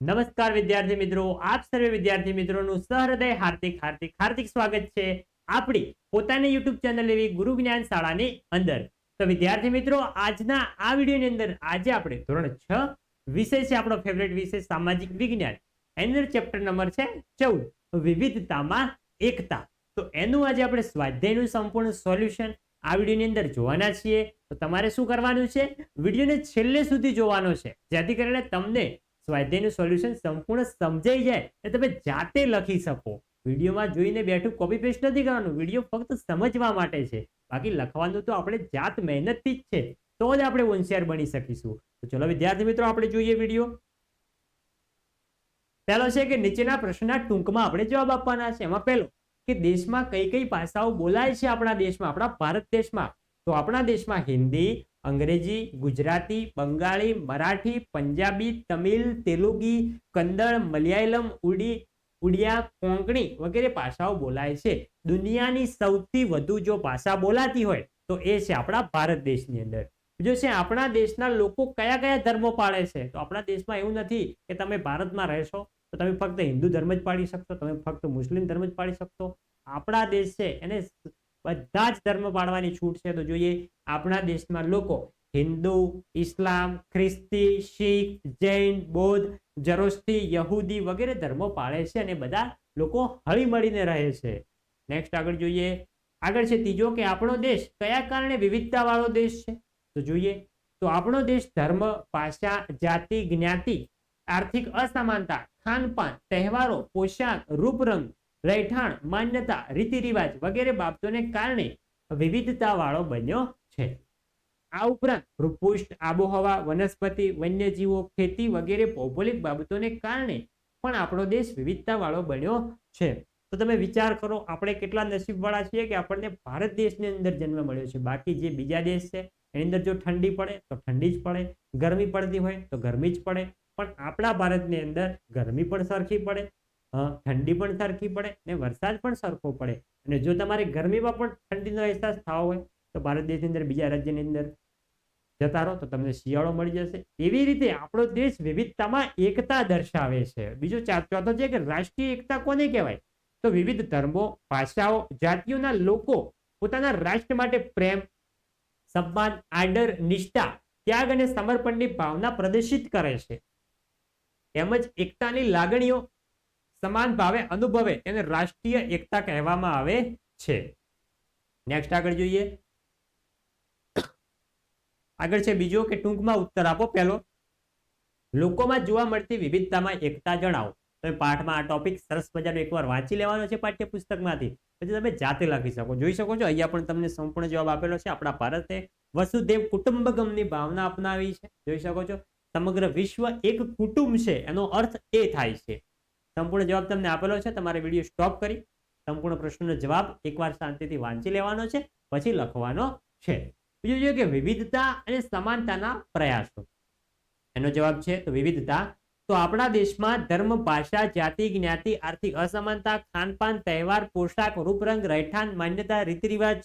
નમસ્કાર વિદ્યાર્થી મિત્રો, આપ સર્વે વિદ્યાર્થી મિત્રોનું સહૃદય હાર્દિક હાર્દિક હાર્દિક સ્વાગત છે આપણી પોતાની યુટ્યુબ ચેનલ એવી ગુરુ જ્ઞાન શાળાની અંદર. તો વિદ્યાર્થી મિત્રો, આજના આ વિડીયોની અંદર આજે આપણે ધોરણ છ વિષય છે, આપણો ફેવરેટ વિષય સામાજિક વિજ્ઞાન. એની ચેપ્ટર નંબર છે ચૌદ. વિવિધતામાં એકતા. તો એનું આજે આપણે સ્વાધ્યાયનું સંપૂર્ણ સોલ્યુશન આ વિડીયોની અંદર જોવાના છીએ. તો તમારે શું કરવાનું છે? વિડીયોને છેલ્લે સુધી જોવાનો છે. જેથી કરીને તમને સ્વાધ્યાયનું સોલ્યુશન સંપૂર્ણ સમજાઈ જાય અને તમે જાતે લખી શકો. વિડીયોમાં જોઈને બેઠું કોપી પેસ્ટ નથી કરવાનું, વીડિયો ફક્ત સમજવા માટે છે. બાકી લખવાનું તો આપણે જાત મહેનતથી જ છે, તો જ આપણે હોશિયાર બની શકીશું. તો ચલો વિદ્યાર્થી મિત્રો, આપણે જોઈએ વીડિયો. પહેલો છે કે નીચેના પ્રશ્નના ટૂંકમાં આપણે જવાબ આપવાના છે. એમાં પહેલો, કે દેશમાં કઈ કઈ ભાષાઓ બોલાય છે આપણા દેશમાં, આપણા ભારત દેશમાં? તો આપણા દેશમાં હિન્દી અંગ્રેજી, ગુજરાતી, બંગાળી, મરાઠી, પંજાબી, તમિલ, તેલુગી કન્નડ મલયાલમ, ઉડી, ઉડિયા, કોંકણી વગેરે ભાષાઓ બોલાય છે. દુનિયાની સૌથી વધુ જો ભાષા બોલાતી હોય, તો એ છે આપણા ભારત દેશની અંદર. બીજો છે આપણા દેશના લોકો કયા કયા ધર્મો પાળે છે, તો આપણા દેશમાં એવું નથી કે તમે ભારતમાં રહેશો, તો તમે ફક્ત હિન્દુ ધર્મ જ પાડી શકશો, તમે ફક્ત મુસ્લિમ ધર્મ જ પાડી શકશો. આપણા દેશ છે, એને બધા જ ધર્મ પાડવાની છૂટ છે. તો જોઈએ આપણા દેશમાં લોકો હિન્દુ, ઇસ્લામ, ખ્રિસ્તી, શીખ, જૈન, બૌદ્ધ જરોસ્તી યહૂદી વગેરે ધર્મો પાળે છે અને બધા લોકો હળીમળીને રહે છે. નેક્સ્ટ આગળ જોઈએ. આગળ છે ત્રીજો કે આપણો દેશ કયા કારણે વિવિધતા વાળો દેશ છે? તો જોઈએ. તો આપણો દેશ ધર્મ, ભાષા, જાતિ, જ્ઞાતિ, આર્થિક અસમાનતા, ખાનપાન, તહેવારો, પોશાક, રૂપરંગ રહેઠાણ, માન્યતા રીતિ રિવાજ વગેરે બાબતોને કારણે વિવિધતા વાળો બન્યો છે. આ ઉપરાંત ભૂપૃષ્ઠ, આબોહવા, વનસ્પતિ, વન્યજીવો, ખેતી વગેરે ભૌગોલિક બાબતોને કારણે પણ આપણો દેશ વિવિધતા વાળો બન્યો છે. તો તમે વિચાર કરો, આપણે કેટલા નસીબવાળા છીએ કે આપણને ભારત દેશની અંદર જન્મ મળ્યો છે. બાકી જે બીજા દેશ છે, એની અંદર જો ઠંડી પડે, તો ઠંડી જ પડે. ગરમી પડતી હોય, તો ગરમી જ પડે. પણ આપણા ભારતની અંદર ગરમી પણ સરખી પડે. ઠંડી પણ સરખી પડે ને વરસાદ પણ સરખો પડે. અને જો તમારે ગરમીમાં પણ ઠંડીનો અહેસાસ થવો હોય, તો ભારત દેશની અંદર બીજા રાજ્યની અંદર જતા રહો, તો તમને શિયાળો મળી જશે. એવી રીતે આપણો દેશ વિવિધતામાં એકતા દર્શાવે છે. બીજો ચોથો છે કે રાષ્ટ્રીય એકતા કોને કહેવાય? તો વિવિધ ધર્મો, ભાષાઓ, જાતિઓના લોકો પોતાના રાષ્ટ્ર માટે પ્રેમ, સન્માન, આદર, નિષ્ઠા, ત્યાગ અને સમર્પણની ભાવના પ્રદર્શિત કરે છે. તેમજ એકતાની લાગણીઓ સમાન ભાવે અનુભવે એને રાષ્ટ્રીય એકતા કહેવામાં આવે છે. નેક્સ્ટ આગળ જોઈએ. આગળ છે બીજો કે ટૂંકમાં ઉત્તર આપો પહેલો. લોકોમાં જોવા મળતી વિવિધતામાં એકતા જણાવો. તમે પાઠમાં આ ટોપિક સરસ મજાનો એકવાર વાંચી લેવાનો છે પાઠ્યપુસ્તકમાંથી. પછી તમે જાતે લખી શકો. જોઈ શકો છો, અહીંયા પણ તમને સંપૂર્ણ જવાબ આપેલો છે આપણા ભારતે વસુદેવ કુટુંબગમની ભાવના અપનાવી છે. જોઈ શકો છો, સમગ્ર વિશ્વ એક કુટુંબ છે. એનો અર્થ એ થાય છે. સંપૂર્ણ જવાબ તમને આપેલો છે. તમારે વીડિયો સ્ટોપ કરી સંપૂર્ણ પ્રશ્નનો જવાબ એકવાર શાંતિથી વાંચી લેવાનો છે, પછી લખવાનો છે. બીજું જોઈએ કે વિવિધતા અને સમાનતાના પ્રયાસો. એનો જવાબ છે તો વિવિધતા. તો આપણા દેશમાં ધર્મ, ભાષા, જાતિ, જ્ઞાતિ, આર્થિક અસમાનતા, ખાનપાન, તહેવાર, પોશાક, રૂપરંગ, રહેઠાણ, માન્યતા રીતિ રિવાજ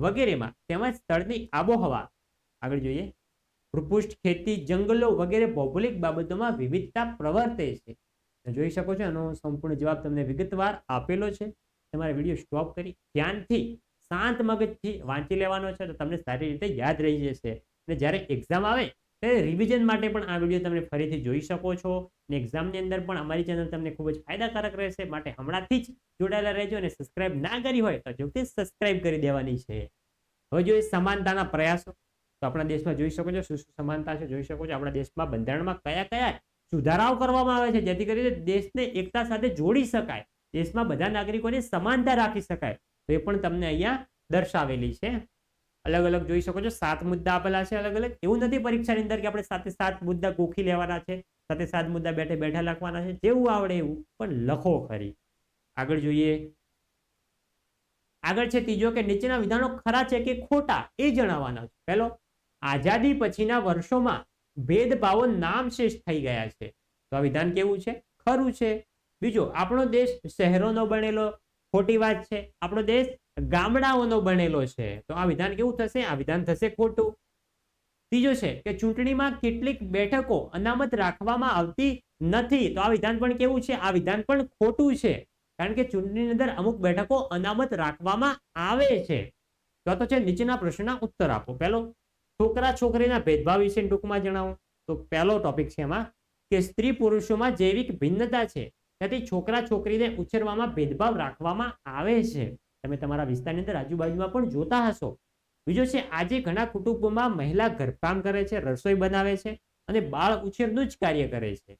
વગેરેમાં તેમજ સ્થળની આબોહવા. આગળ જોઈએ. ભૂપૃષ્ઠ ખેતી, જંગલો વગેરે ભૌગોલિક બાબતોમાં વિવિધતા પ્રવર્તે છે. જોઈ શકો છો, એનો સંપૂર્ણ જવાબ તમને વિગતવાર આપેલો છે. તમારે વીડિયો સ્ટોપ કરી ધ્યાનથી શાંત મગજથી વાંચી લેવાનો છે, તો તમને સારી રીતે યાદ રહી જશે. અને જ્યારે એક્ઝામ આવે, ત્યારે રિવિઝન માટે પણ આ વીડિયો તમે ફરીથી જોઈ શકો છો. અને એક્ઝામની અંદર પણ અમારી ચેનલ તમને ખૂબ જ ફાયદાકારક રહેશે. માટે હમણાંથી જ જોડાયેલા રહેજો અને સબસ્ક્રાઇબ ના કરી હોય, તો જોકે સબસ્ક્રાઇબ કરી દેવાની છે. હવે જોઈએ સમાનતાના પ્રયાસો. તો આપણા દેશમાં જોઈ શકો છો, શું શું સમાનતા છે? જોઈ શકો છો, આપણા દેશમાં બંધારણમાં કયા કયા સુધારાઓ કરવામાં આવે છે, જેથી કરીને દેશને એકતા સાથે જોડી શકાય. દેશમાં બધા નાગરિકોને સમાનતા રાખી શકાય. તો એ પણ તમને અહીંયા દર્શાવેલી છે. અલગ અલગ જોઈ શકો છો, સાત મુદ્દા આપેલા છે અલગ અલગ. એવું નથી પરીક્ષાની અંદર કે આપણે સાથે સાત મુદ્દા ગોખી લેવાના છે, સાથે સાત મુદ્દા બેઠે બેઠા લખવાના છે, જેવું આવડે એવું, પણ લખો ખરી. આગળ જોઈએ. આગળ છે ત્રીજો કે નીચેના વિધાનો ખરા છે કે ખોટા, એ જણાવવાના છે. પહેલો, આઝાદી પછીના વર્ષોમાં ભેદભાવો નામશેષ થઈ ગયા છે. તો આ વિધાન કેવું છે? ખરું છે. બીજો, આપણો દેશ શહેરોનો બનેલો, ખોટી વાત છે. આપણો દેશ ગામડાઓનો બનેલો છે. તો આ વિધાન કેવું થશે? આ વિધાન થશે ખોટું. ત્રીજો છે કે ચૂંટણીમાં કેટલીક બેઠકો અનામત રાખવામાં આવતી નથી. તો આ વિધાન પણ કેવું છે? આ વિધાન પણ ખોટું છે. કારણ કે ચૂંટણીની અંદર અમુક બેઠકો અનામત રાખવામાં આવે છે. તો તો છે નીચેના પ્રશ્નના ઉત્તર આપો. પહેલો છોકરા છોકરીના ભેદભાવ વિશે ટૂંકમાં જણાવો. તો પહેલો ટોપિક છે એમાં કે સ્ત્રી પુરુષોમાં જૈવિક ભિન્નતા છે. તેથી છોકરા છોકરીને ઉછેરવામાં ભેદભાવ રાખવામાં આવે છે. તમે તમારા વિસ્તારની અંદર આજુબાજુમાં પણ જોતા હશો. બીજો છે, આજે ઘણા કુટુંબોમાં મહિલા ઘરકામ કરે છે, રસોઈ બનાવે છે અને બાળ ઉછેરનું જ કાર્ય કરે છે.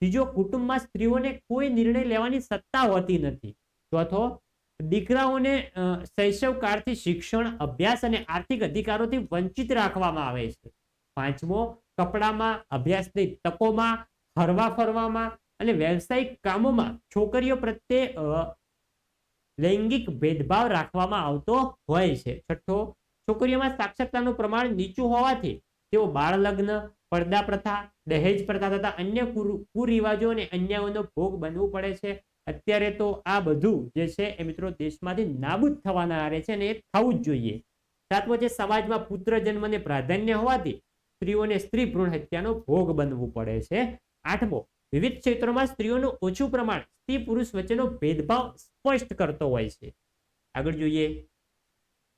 ત્રીજો, કુટુંબમાં સ્ત્રીઓને કોઈ નિર્ણય લેવાની સત્તા હોતી નથી. ચોથો દીકરાઓને શૈશવકાળથી શિક્ષણ, અભ્યાસ અને આર્થિક અધિકારોથી વંચિત રાખવામાં આવે છે. પાંચમો, કપડામાં, અભ્યાસની તકોમાં, હરવા ફરવામાં અને વ્યવસાયિક કામોમાં છોકરીઓ પ્રત્યે લૈંગિક ભેદભાવ રાખવામાં આવતો હોય છે. છઠ્ઠો, છોકરીઓમાં સાક્ષરતાનું પ્રમાણ નીચું હોવાથી તેઓ બાળ લગ્ન પડદા પ્રથા દહેજ પ્રથા તથા અન્ય કુરુ- કુરિવાજો અને અન્યાયોનો ભોગ બનવું પડે છે. અત્યારે તો આ બધું જે છે એ મિત્રો દેશમાંથી નાબૂદ થવાના આરે છે અને એ થવું જ જોઈએ. સાતમો છે સમાજમાં પુત્ર જન્મને પ્રાધાન્ય હોવાથી સ્ત્રીઓને સ્ત્રી ભ્રૂણ હત્યાનો ભોગ બનવું પડે છે. આઠમો, વિવિધ ક્ષેત્રોમાં સ્ત્રીઓનું ઓછું પ્રમાણ સ્ત્રી પુરુષ વચ્ચેનો ભેદભાવ સ્પષ્ટ કરતો હોય છે. આગળ જોઈએ.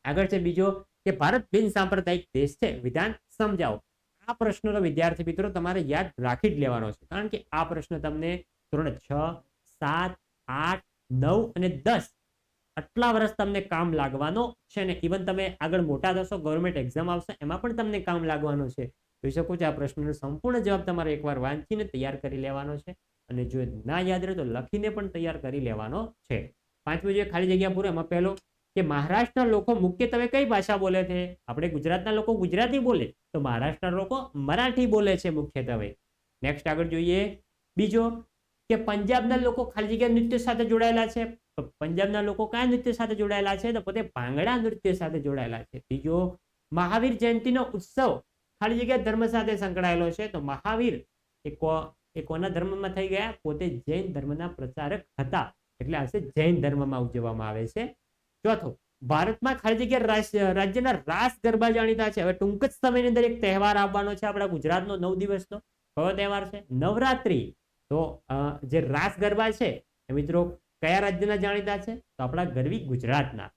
આગળ છે બીજો કે ભારત બિન સાંપ્રદાયિક દેશ છે. વિધાન સમજાવો. આ પ્રશ્નનો વિદ્યાર્થી મિત્રો તમારે યાદ રાખી જ લેવાનો છે. કારણ કે આ પ્રશ્ન તમને ધોરણ છ સાત, આઠ, નવ અને દસ. આટલા વર્ષ તમને કામ લાગવાનો છે ને ઇવન તમે આગળ મોટા થશો ગવર્મેન્ટ એક્ઝામ આવશે, એમાં પણ તમને કામ લાગવાનું છે. જોઈ શકો છો આ પ્રશ્નનો સંપૂર્ણ જવાબ તમારે એકવાર વાંચીને તૈયાર કરી લેવાનો છે અને જો ના યાદ રહે તો લખીને પણ તૈયાર કરી લેવાનો છે. પાંચમું જે ખાલી જગ્યા પૂરો, એમાં પહેલો કે મહારાષ્ટ્રના લોકો મુખ્યત્વે કઈ ભાષા બોલે છે? આપણે ગુજરાતના લોકો ગુજરાતી બોલે, તો મહારાષ્ટ્રના લોકો મરાઠી બોલે છે મુખ્યત્વે નેક્સ્ટ આગળ જોઈએ. બીજો કે પંજાબના લોકો ખાલી જગ્યા નૃત્ય સાથે જોડાયેલા છે? પંજાબના લોકો કયા નૃત્ય સાથે જોડાયેલા છે? તો પોતે ભાંગડા નૃત્ય સાથે જોડાયેલા છે. ત્રીજો મહાવીર જયંતિનો ઉત્સવ ખાલી જગ્યા ધર્મ સાથે સંકળાયેલો છે. તો મહાવીર એ કોના ધર્મમાં થઈ ગયા? પોતે જૈન ધર્મના પ્રચારક હતા. એટલે આ જૈન ધર્મમાં ઉજવવામાં આવે છે. ચોથો, ભારતમાં ખાલી જગ્યા રાજ્યના રાસ ગરબા જાણીતા છે. હવે ટૂંક જ સમયની અંદર એક તહેવાર આવવાનો છે આપણા ગુજરાતનો નવ દિવસનો. કયો તહેવાર છે? નવરાત્રી. તો જે રાસ ગરબા છે, એ મિત્રો કયા રાજ્યના જાણીતા છે? તો આપણા ગરવી ગુજરાતના.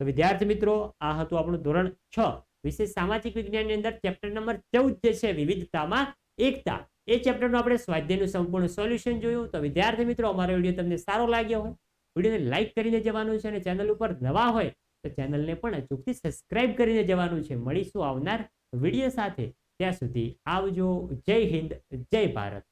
તો વિદ્યાર્થી મિત્રો, આ હતું આપણું ધોરણ છ. વિશેષ સામાજિક વિજ્ઞાનની અંદર ચેપ્ટર નંબર ચૌદ જે છે, વિવિધતામાં એકતા. એ ચેપ્ટરનું આપણે સ્વાધ્યાયનું સંપૂર્ણ સોલ્યુશન જોયું. તો વિદ્યાર્થી મિત્રો, અમારો વીડિયો તમને સારો લાગ્યો હોય, વિડીયોને લાઇક કરીને જવાનું છે અને ચેનલ ઉપર નવા હોય, તો ચેનલને પણ અચૂકથી સબસ્ક્રાઇબ કરીને જવાનું છે. મળીશું આવનાર વીડિયો સાથે. ત્યાં સુધી આવજો. જય હિન્દ, જય ભારત.